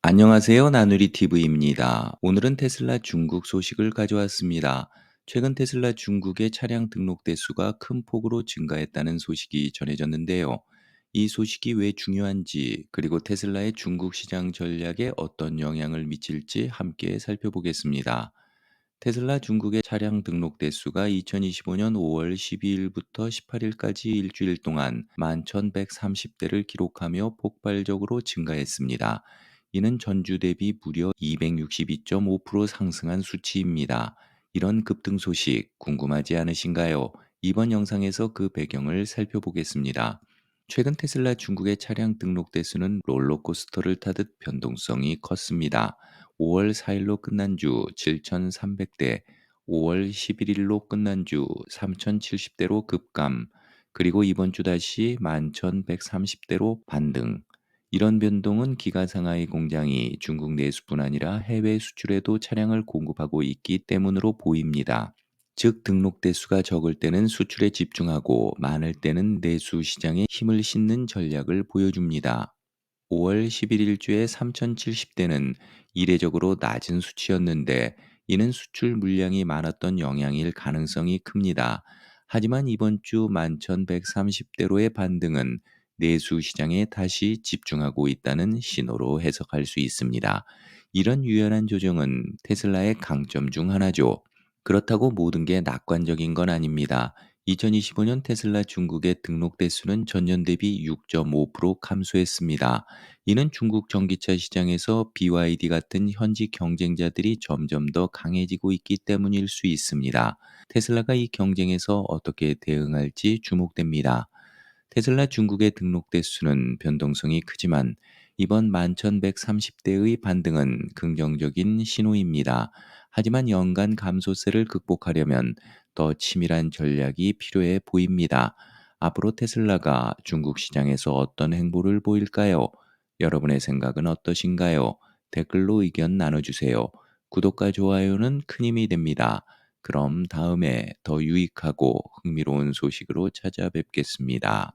안녕하세요. 나누리 TV입니다. 오늘은 테슬라 중국 소식을 가져왔습니다. 최근 테슬라 중국의 차량 등록 대수가 큰 폭으로 증가했다는 소식이 전해졌는데요. 이 소식이 왜 중요한지, 그리고 테슬라의 중국 시장 전략에 어떤 영향을 미칠지 함께 살펴보겠습니다. 테슬라 중국의 차량 등록 대수가 2025년 5월 12일부터 18일까지 일주일 동안 11,130대를 기록하며 폭발적으로 증가했습니다. 이는 전주 대비 무려 262.5% 상승한 수치입니다. 이런 급등 소식 궁금하지 않으신가요? 이번 영상에서 그 배경을 살펴보겠습니다. 최근 테슬라 중국의 차량 등록 대수는 롤러코스터를 타듯 변동성이 컸습니다. 5월 4일로 끝난 주 7,300대, 5월 11일로 끝난 주 3,070대로 급감, 그리고 이번 주 다시 11,130대로 반등. 이런 변동은 기가 상하이 공장이 중국 내수뿐 아니라 해외 수출에도 차량을 공급하고 있기 때문으로 보입니다. 즉 등록 대수가 적을 때는 수출에 집중하고 많을 때는 내수 시장에 힘을 싣는 전략을 보여줍니다. 5월 11일 주에 3,070대는 이례적으로 낮은 수치였는데 이는 수출 물량이 많았던 영향일 가능성이 큽니다. 하지만 이번 주 11,130대로의 반등은 내수 시장에 다시 집중하고 있다는 신호로 해석할 수 있습니다. 이런 유연한 조정은 테슬라의 강점 중 하나죠. 그렇다고 모든 게 낙관적인 건 아닙니다. 2025년 테슬라 중국의 등록 대수는 전년 대비 6.5% 감소했습니다. 이는 중국 전기차 시장에서 BYD 같은 현지 경쟁자들이 점점 더 강해지고 있기 때문일 수 있습니다. 테슬라가 이 경쟁에서 어떻게 대응할지 주목됩니다. 테슬라 중국의 등록 대 수는 변동성이 크지만 이번 11,130대의 반등은 긍정적인 신호입니다. 하지만 연간 감소세를 극복하려면 더 치밀한 전략이 필요해 보입니다. 앞으로 테슬라가 중국 시장에서 어떤 행보를 보일까요? 여러분의 생각은 어떠신가요? 댓글로 의견 나눠주세요. 구독과 좋아요는 큰 힘이 됩니다. 그럼 다음에 더 유익하고 흥미로운 소식으로 찾아뵙겠습니다.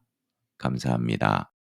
감사합니다.